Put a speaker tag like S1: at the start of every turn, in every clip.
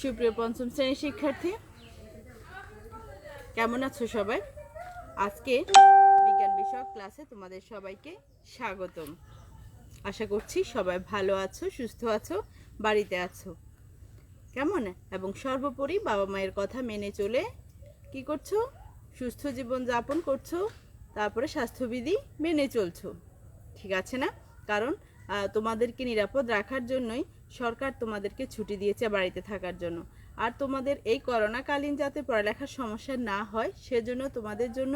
S1: সুপ্রিয় পঞ্চম শ্রেণির শিক্ষার্থী, কেমন আছো সবাই? আজকে বিজ্ঞান বিষয়ক ক্লাসে তোমাদের সবাইকে স্বাগতম। আশা করছি সবাই ভালো আছো, সুস্থ আছো, বাড়িতে আছো। কেমন? এবং সর্বোপরি বাবা মায়ের কথা মেনে চলে কি করছ? সুস্থ জীবন যাপন করছ, তারপরে স্বাস্থ্যবিধি মেনে চলছো। ঠিক আছে না? কারণ তোমাদেরকে নিরাপদ রাখার জন্যই সরকার তোমাদেরকে ছুটি দিয়েছে বাড়িতে থাকার জন্য। আর তোমাদের এই করোনাকালীন যাতে পড়ালেখার সমস্যা না হয়, সেজন্য তোমাদের জন্য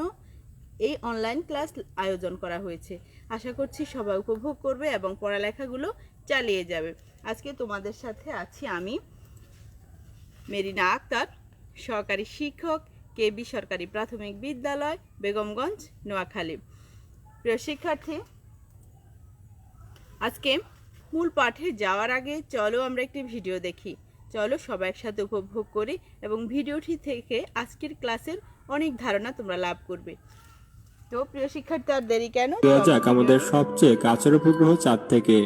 S1: এই অনলাইন ক্লাস আয়োজন করা হয়েছে। আশা করছি সবাই উপভোগ করবে এবং পড়ালেখাগুলো চালিয়ে যাবে। আজকে তোমাদের সাথে আছি আমি, মেরিনা আক্তার, সহকারী শিক্ষক, কেবি সরকারি প্রাথমিক বিদ্যালয়, বেগমগঞ্জ, নোয়াখালী। প্রিয় শিক্ষার্থী, আজকে মূল পাঠে যাওয়ার আগে চলো আমরা একটি ভিডিও দেখি। চলো সবাই একসাথে উপভোগ করি এবং ভিডিওটি থেকে আজকের ক্লাসের অনেক ধারণা তোমরা লাভ করবে। তো প্রিয় শিক্ষার্থী, আর দেরি কেন?
S2: যাক আমাদের সবচেয়ে কাছের উপগ্রহ চাঁদ থেকে।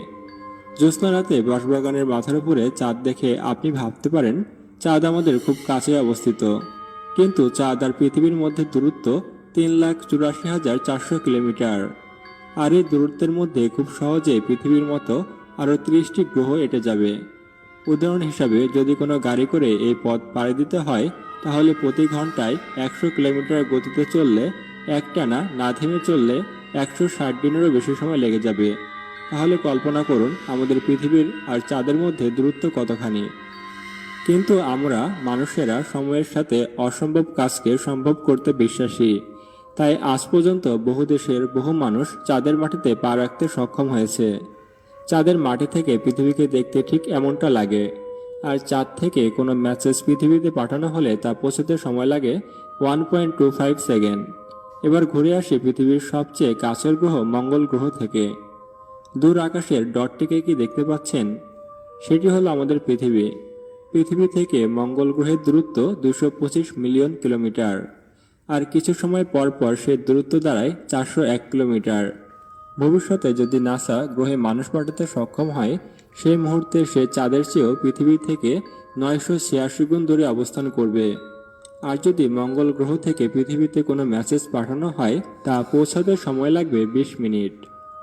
S2: জ্যোৎস্না রাতে বাঁশবাগানের মাথার উপরে চাঁদ দেখে আপনি ভাবতে পারেন, চাঁদ আমাদের খুব কাছে অবস্থিত। কিন্তু চাঁদ আর পৃথিবীর মধ্যে দূরত্ব তিন লাখ চুরাশি হাজার চারশো কিলোমিটার। আর এই দূরত্বের মধ্যে খুব সহজে পৃথিবীর মতো আরও ত্রিশটি গ্রহ এঁটে যাবে। উদাহরণ হিসাবে, যদি কোনো গাড়ি করে এই পথ পাড়ি দিতে হয়, তাহলে প্রতি ঘন্টায় একশো কিলোমিটার গতিতে চললে একটানা না থেমে চললে একশো ষাট দিনেরও বেশি সময় লেগে যাবে। তাহলে কল্পনা করুন, আমাদের পৃথিবীর আর চাঁদের মধ্যে দূরত্ব কতখানি। কিন্তু আমরা মানুষেরা সময়ের সাথে অসম্ভব কাজকে সম্ভব করতে বিশ্বাসী। তাই আজ পর্যন্ত বহু দেশের বহু মানুষ চাঁদের মাটিতে পা রাখতে সক্ষম হয়েছে। চাঁদের মাটি থেকে পৃথিবীকে দেখতে ঠিক এমনটা লাগে। আর চাঁদ থেকে কোনো মেসেজ পৃথিবীতে পাঠানো হলে তা পৌঁছতে সময় লাগে one point two five second এবার ঘুরে আসি পৃথিবীর সবচেয়ে কাছের গ্রহ মঙ্গল গ্রহ থেকে। দূর আকাশের ডটটিকে কি দেখতে পাচ্ছেন? সেটি হলো আমাদের পৃথিবী। পৃথিবী থেকে মঙ্গল গ্রহের দূরত্ব দুশো মিলিয়ন কিলোমিটার। আর কিছু সময় পর পর সে দূরত্ব দাঁড়ায় চারশো এক কিলোমিটার। ভবিষ্যতে যদি নাসা গ্রহে মানুষ পাঠাতে সক্ষম হয়, সেই মুহূর্তে সে চাঁদের চেয়েও পৃথিবী থেকে নয়শো ছিয়াশি গুণ দূরে অবস্থান করবে। আর যদি মঙ্গল গ্রহ থেকে পৃথিবীতে কোনো মেসেজ পাঠানো হয়, তা পৌঁছাতে সময় লাগবে বিশ মিনিট।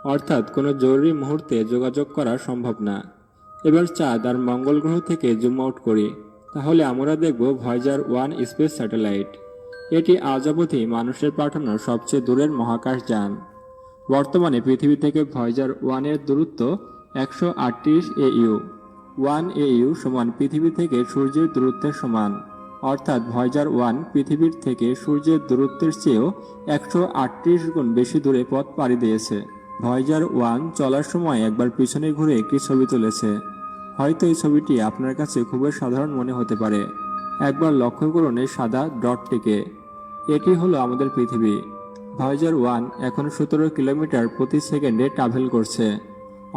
S2: অর্থাৎ কোনো জরুরি মুহূর্তে যোগাযোগ করা সম্ভব না। এবার চাঁদ আর মঙ্গল গ্রহ থেকে জুম আউট করি। তাহলে আমরা দেখব ভয়েজার ওয়ান স্পেস স্যাটেলাইট এটি আজ অবধি মানুষের পাঠানো সবচেয়ে দূরের মহাকাশ যান বর্তমানে পৃথিবী থেকে ভয়েজার ওয়ানের দূরত্ব একশো আটত্রিশ এইউ ওয়ান এইউ সমান পৃথিবী থেকে সূর্যের দূরত্বের সমান। অর্থাৎ ভয়েজার ওয়ান পৃথিবীর থেকে সূর্যের দূরত্বের চেয়েও একশো আটত্রিশ গুণ বেশি দূরে পথ পাড়ি দিয়েছে। ভয়েজার ওয়ান চলার সময় একবার পিছনে ঘুরে একটি ছবি তুলেছে। হয়তো এই ছবিটি আপনার কাছে খুবই সাধারণ মনে হতে পারে। একবার লক্ষ্য করুন এই সাদা ডটটিকে। এটি হলো আমাদের পৃথিবী। ভয়েজার ওয়ান এখন সতেরো কিলোমিটার প্রতি সেকেন্ডে ট্রাভেল করছে,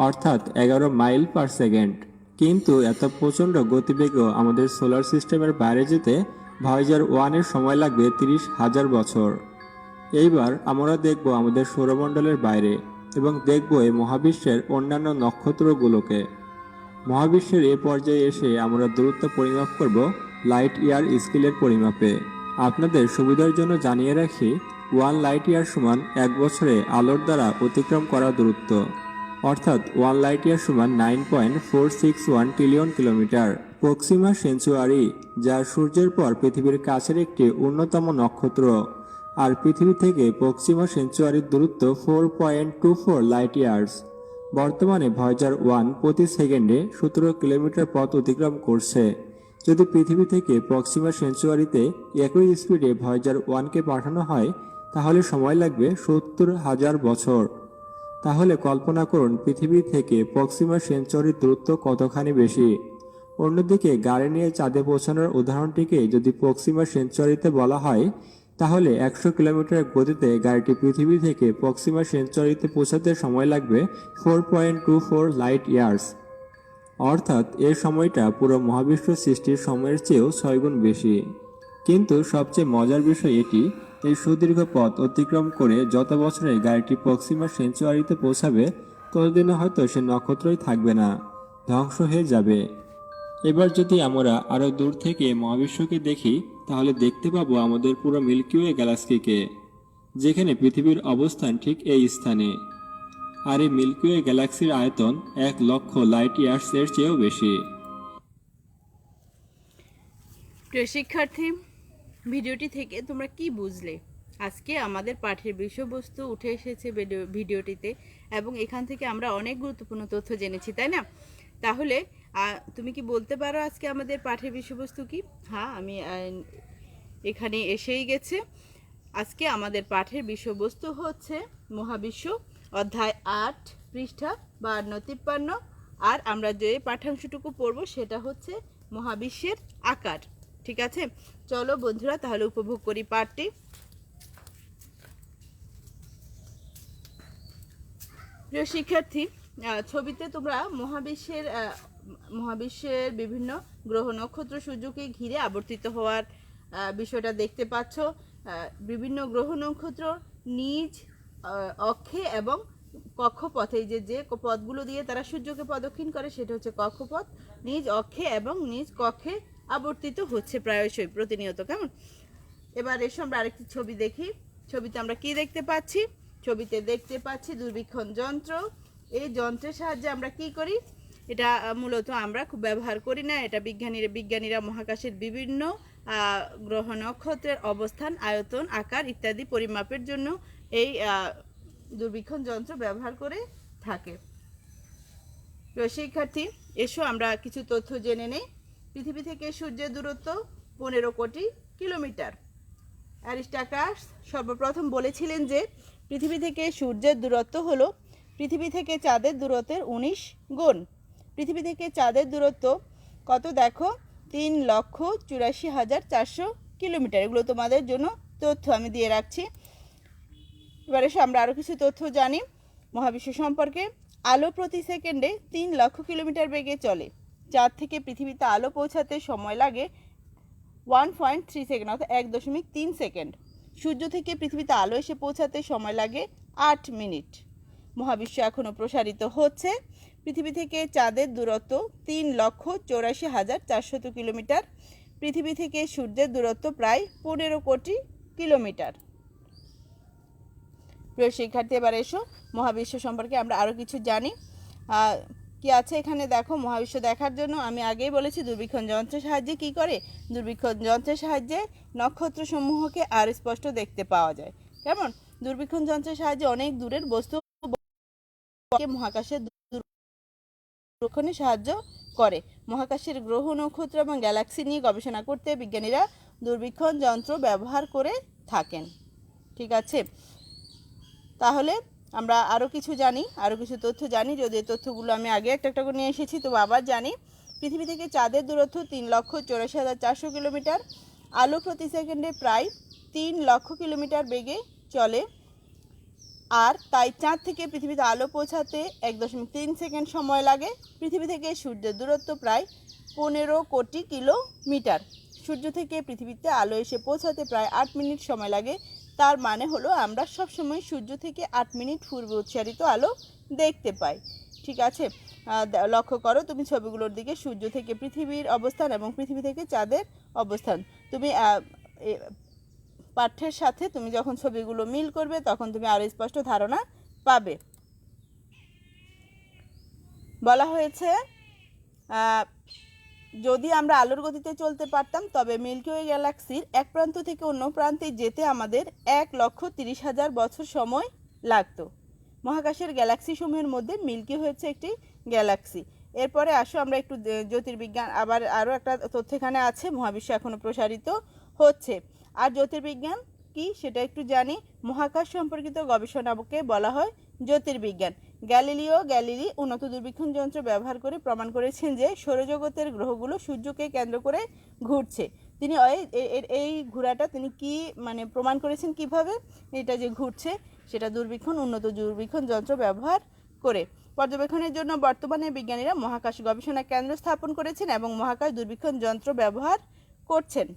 S2: অর্থাৎ এগারো মাইল পার সেকেন্ড কিন্তু এত প্রচণ্ড গতিবেগও আমাদের সোলার সিস্টেমের বাইরে যেতে ভয়েজার ওয়ানের সময় লাগবে তিরিশ হাজার বছর। এইবার আমরা দেখব আমাদের সৌরমণ্ডলের বাইরে এবং দেখব এই মহাবিশ্বের অন্যান্য নক্ষত্রগুলোকে। মহাবিশ্বের এ পর্যায়ে এসে আমরা দূরত্ব পরিমাপ করব লাইট ইয়ার স্কেলের পরিমাপে। আপনাদের সুবিধার জন্য জানিয়ে রাখি ওয়ান লাইট ইয়ার সমান এক বছরে আলোর দ্বারা অতিক্রম করা দূরত্ব। অর্থাৎ ওয়ান লাইট ইয়ার সমান nine point four six one trillion kilometre. Proxima Centauri, যা সূর্যের পর পৃথিবীর কাছের একটি অন্যতম নক্ষত্র। আর পৃথিবী থেকে পশ্চিমা সেঞ্চুয়ারির দূরত্ব four point two four light years. বর্তমানে ভয়েজার ওয়ান প্রতি সেকেন্ডে সতেরো কিলোমিটার পথ অতিক্রম করছে। যদি পৃথিবী থেকে প্রক্সিমা সেঞ্চুয়ারিতে একই স্পিডে ভয়েজার ওয়ানকে পাঠানো হয় তাহলে সময় লাগবে সত্তর হাজার বছর। তাহলে কল্পনা করুন, পৃথিবী থেকে প্রক্সিমা সেঞ্চুরির দূরত্ব কতখানি বেশি? অন্যদিকে, গাড়ি নিয়ে চাঁদে পৌঁছানোর উদাহরণটিকে যদি প্রক্সিমা সেঞ্চুরিতে বলা হয়, তাহলে একশো কিলোমিটার গতিতে গাড়িটি পৃথিবী থেকে প্রক্সিমা সেঞ্চুরিতে পৌঁছাতে সময় লাগবে four point two four light years. অর্থাৎ, এ সময়টা পুরো মহাবিশ্ব সৃষ্টির সময়ের চেয়েও ছয়গুণ বেশি। কিন্তু সবচেয়ে মজার বিষয় এটি এই সুদীর্ঘ পথ অতিক্রম করে যত বছরে গাড়িটি প্রক্সিমা সেঞ্চুয়ারিতে পৌঁছাবে ততদিনে হয়তো সে নক্ষত্রই থাকবে না। ধ্বংস হয়ে যাবে। এবার যদি আমরা আরও দূর থেকে মহাবিশ্বকে দেখি, তাহলে দেখতে পাবো আমাদের পুরো মিল্কিওয়ে গ্যালাক্সিকে, যেখানে পৃথিবীর অবস্থান ঠিক এই স্থানে। আর এই মিল্কিওয়ে গ্যালাক্সির আয়তন এক লক্ষ লাইট ইয়ার্স এর চেয়েও বেশি।
S1: প্রিয় শিক্ষার্থী ভিডিওটি থেকে তোমরা কি বুঝলে? আজকে আমাদের পাঠের বিষয়বস্তু উঠে এসেছে ভিডিও- ভিডিওটিতে এবং এখান থেকে আমরা অনেক গুরুত্বপূর্ণ তথ্য জেনেছি, তাই না? তাহলে তুমি কি বলতে পারো আজকে আমাদের পাঠের বিষয়বস্তু কি? হ্যাঁ আমি এখানে এসেই গেছে। আজকে আমাদের পাঠের বিষয়বস্তু হচ্ছে মহাবিশ্ব অধ্যায় আট, পৃষ্ঠা বান্ন তিপ্পান্ন। আর আমরা যে পাঠ্যাংশটুকু পড়ব সেটা হচ্ছে মহাবিশ্বের আকার। ঠিক আছে? চলো বন্ধুরা, তাহলে উপভোগ করি পাঠটি প্রিয় শিক্ষার্থী ছবিতে তোমরা মহাবিশ্বের মহাবিশ্বের বিভিন্ন গ্রহ নক্ষত্র সূর্যকে ঘিরে আবর্তিত হওয়ার বিষয়টা দেখতে পাচ্ছ। বিভিন্ন গ্রহ নক্ষত্র নিজ অক্ষে এবং কক্ষপথে যে যে পথগুলো দিয়ে তারা সূর্যকে প্রদক্ষিণ করে, সেটা হচ্ছে কক্ষপথ। নিজ অক্ষে এবং নিজ কক্ষে আবর্তিত হচ্ছে প্রায়শই। প্রতিনিয়ত কেমন? এবার এসো আমরা আরেকটি ছবি দেখি। ছবিতে আমরা কি দেখতে পাচ্ছি? ছবিতে দেখতে পাচ্ছি দূরবীক্ষণ যন্ত্র। এই যন্ত্রের সাহায্যে আমরা কি করি? এটা মূলত আমরা খুব ব্যবহার করি না। এটা বিজ্ঞানীরা বিজ্ঞানীরা মহাকাশের বিভিন্ন গ্রহ নক্ষত্রের অবস্থান, আয়তন, আকার ইত্যাদি পরিমাপের জন্য এই দূরবীক্ষণ যন্ত্র ব্যবহার করে থাকে। শিক্ষার্থী, এসো আমরা কিছু তথ্য জেনে নেই। পৃথিবী থেকে সূর্যের দূরত্ব পনেরো কোটি কিলোমিটার। অ্যারিস্টাকাস সর্বপ্রথম বলেছিলেন যে, পৃথিবী থেকে সূর্যের দূরত্ব হলো পৃথিবী থেকে চাঁদের দূরত্বের উনিশ গুণ। পৃথিবী থেকে চাঁদের দূরত্ব কত দেখো? তিন লক্ষ চুরাশি হাজার চারশো কিলোমিটার। এগুলো তোমাদের জন্য তথ্য আমি দিয়ে রাখছি। এবারে আমরা আরও কিছু তথ্য জানি। মহাবিশ্ব সম্পর্কে আলো প্রতি সেকেন্ডে তিন লক্ষ কিলোমিটার বেগে চলে। চাঁদ থেকে পৃথিবীতে আলো পৌঁছাতে সময় লাগে ওয়ান পয়েন্ট থ্রি সেকেন্ড অর্থাৎ এক দশমিক তিন সেকেন্ড সূর্য থেকে পৃথিবীতে আলো এসে পৌঁছাতে সময় লাগে আট মিনিট। মহাবিশ্ব এখনও প্রসারিত হচ্ছে। পৃথিবী থেকে চাঁদের দূরত্ব তিন লক্ষ চৌরাশি হাজার চারশত কিলোমিটার। পৃথিবী থেকে সূর্যের দূরত্ব প্রায় পনেরো কোটি কিলোমিটার। প্রিয় শিক্ষার্থী, এবার এসো। মহাবিশ্ব সম্পর্কে আমরা আরও কিছু জানি। কি আছে এখানে দেখো মহাবিশ্ব দেখার জন্য। আমি আগেই বলেছি দূরবীক্ষণ যন্ত্রের সাহায্যে কি করে? দূরবীক্ষণ যন্ত্রের সাহায্যে নক্ষত্রসমূহকে আর স্পষ্ট দেখতে পাওয়া যায়। কেমন? দূরবীক্ষণ যন্ত্রের সাহায্যে অনেক দূরের বস্তু মহাকাশের সাহায্য করে। মহাকাশের গ্রহ, নক্ষত্র এবং গ্যালাক্সি নিয়ে গবেষণা করতে বিজ্ঞানীরা দূরবীক্ষণ যন্ত্র ব্যবহার করে থাকেন। ঠিক আছে? তাহলে আমরা আরও কিছু জানি আরও কিছু তথ্য জানি। যদি তথ্যগুলো আমি আগে একটা একটা করে নিয়ে এসেছি, তো আবার জানি। পৃথিবী থেকে চাঁদের দূরত্ব তিন লক্ষ চৌরাশি হাজার চারশো কিলোমিটার। আলো প্রতি সেকেন্ডে প্রায় তিন লক্ষ কিলোমিটার বেগে চলে। আর তাই চাঁদ থেকে পৃথিবীতে আলো পৌঁছাতে এক দশমিক তিন সেকেন্ড সময় লাগে। পৃথিবী থেকে সূর্যের দূরত্ব প্রায় পনেরো কোটি কিলোমিটার। সূর্য থেকে পৃথিবীতে আলো এসে পৌঁছাতে প্রায় আট মিনিট সময় লাগে। তার মানে হলো আমরা সবসময় সূর্য থেকে আট মিনিট পূর্বে উচ্চারিত আলো দেখতে পাই। ঠিক আছে? লক্ষ্য করো, তুমি ছবিগুলোর দিকে সূর্য থেকে পৃথিবীর অবস্থান এবং পৃথিবী থেকে চাঁদের অবস্থান। তুমি পাঠ্যের সাথে তুমি যখন ছবিগুলো মিল করবে, তখন তুমি আরও স্পষ্ট ধারণা পাবে। বলা হয়েছে যদি আমরা আলোর গতিতে চলতে পারতাম, তবে মিল্কিওয়ে গ্যালাক্সির এক প্রান্ত থেকে অন্য প্রান্তে যেতে আমাদের এক লক্ষ তিরিশ হাজার বছর সময় লাগতো। মহাকাশের গ্যালাক্সি সমূহের মধ্যে মিল্কি হয়েছে একটি গ্যালাক্সি। এরপরে আসো আমরা একটু জ্যোতির্বিজ্ঞান, আবার আরও একটা তথ্য এখানে আছে, মহাবিশ্ব এখনও প্রসারিত হচ্ছে। আর জ্যোতির্বিজ্ঞান কি সেটা একটু জানি। মহাকাশ সম্পর্কিত গবেষণাকে বলা হয় জ্যোতির্বিজ্ঞান। গ্যালিলিও, গ্যালিলি উন্নত দূরবীক্ষণ যন্ত্র ব্যবহার করে প্রমাণ করেছেন যে সৌরজগতের গ্রহগুলো সূর্যকে কেন্দ্র করে ঘুরছে। তিনি এই- ঘোরাটা তিনি কি মানে প্রমাণ করেছেন কীভাবে? এটা যে ঘুরছে, সেটা দূরবীক্ষণ, উন্নত দূরবীক্ষণ যন্ত্র ব্যবহার করে। পর্যবেক্ষণের জন্য বর্তমানে বিজ্ঞানীরা মহাকাশ গবেষণা কেন্দ্র স্থাপন করেছেন এবং মহাকাশ দূরবীক্ষণ যন্ত্র ব্যবহার করছেন।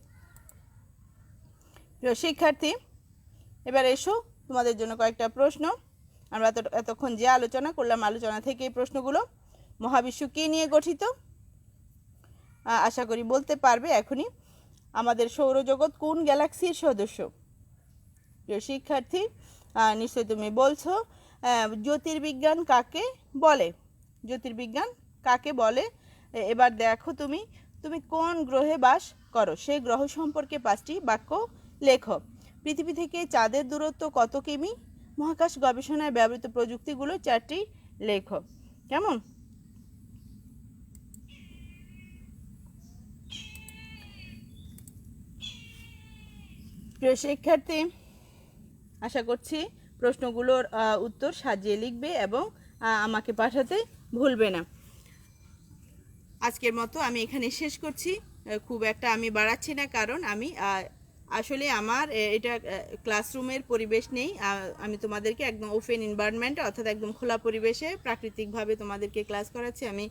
S1: শিক্ষার্থী, এবার এসো তোমাদের জন্য কয়েকটা প্রশ্ন। আমরা এত এতক্ষণ যে আলোচনা করলাম, আলোচনা থেকে এই প্রশ্নগুলো মহাবিশ্ব কী নিয়ে গঠিত। আশা করি বলতে পারবে এখনই। আমাদের সৌরজগৎ কোন গ্যালাক্সির সদস্য? প্রিয় শিক্ষার্থী নিশ্চয়ই তুমি বলছো জ্যোতির্বিজ্ঞান কাকে বলে? জ্যোতির্বিজ্ঞান কাকে বলে? এবার দেখো তুমি তুমি কোন গ্রহে বাস করো? সেই গ্রহ সম্পর্কে পাঁচটি বাক্য লেখো। পৃথিবী থেকে চাঁদের দূরত্ব কত কিমি? মহাকাশ গবেষণায় ব্যবহৃত প্রযুক্তিগুলো চারটি লেখো কেমন? প্রিয় শিক্ষার্থী, আশা করছি প্রশ্নগুলোর উত্তর সাজিয়ে লিখবে এবং আমাকে পাঠাতে ভুলবে না। আজকের মতো আমি এখানে শেষ করছি। খুব একটা আমি বাড়াচ্ছি না, কারণ আমি আসলে আমার এটা ক্লাসরুমের পরিবেশ নেই। আমি তোমাদেরকে একদম ওপেন এনভায়রনমেন্ট অর্থাৎ একদম খোলা পরিবেশে প্রাকৃতিকভাবে তোমাদেরকে ক্লাস করাচ্ছি। আমি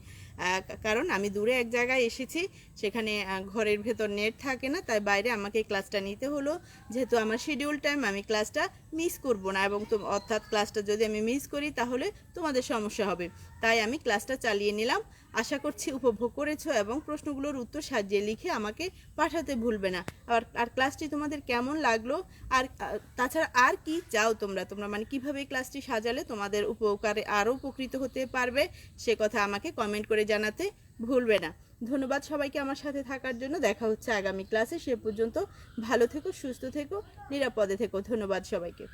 S1: কারণ আমি দূরে এক জায়গায় এসেছি, সেখানে ঘরের ভেতর নেট থাকে না, তাই বাইরে আমাকে ক্লাসটা নিতে হলো। যেহেতু আমার শিডিউল টাইম আমি ক্লাসটা মিস করব না এবং অর্থাৎ ক্লাসটা যদি আমি মিস করি, তাহলে তোমাদের সমস্যা হবে। তাই আমি ক্লাসটা চালিয়ে নিলাম। আশা করছি উপভোগ করেছ এবং প্রশ্নগুলোর উত্তর সাজিয়ে লিখে আমাকে পাঠাতে ভুলবে না। আর আর ক্লাসটি তোমাদের কেমন লাগল? আর তাছাড়া আর কি চাও তোমরা? তোমরা মানে কীভাবে ক্লাসটি সাজালে তোমাদের উপকারে আরও উপকৃত হতে পারবে? সে কথা আমাকে কমেন্ট করে জানাতে ভুলবে না। ধন্যবাদ সবাইকে আমার সাথে থাকার জন্য। দেখা হচ্ছে আগামী ক্লাসে সে পর্যন্ত ভালো থেকো, সুস্থ থেকো, নিরাপদে থেকো। ধন্যবাদ সবাইকে।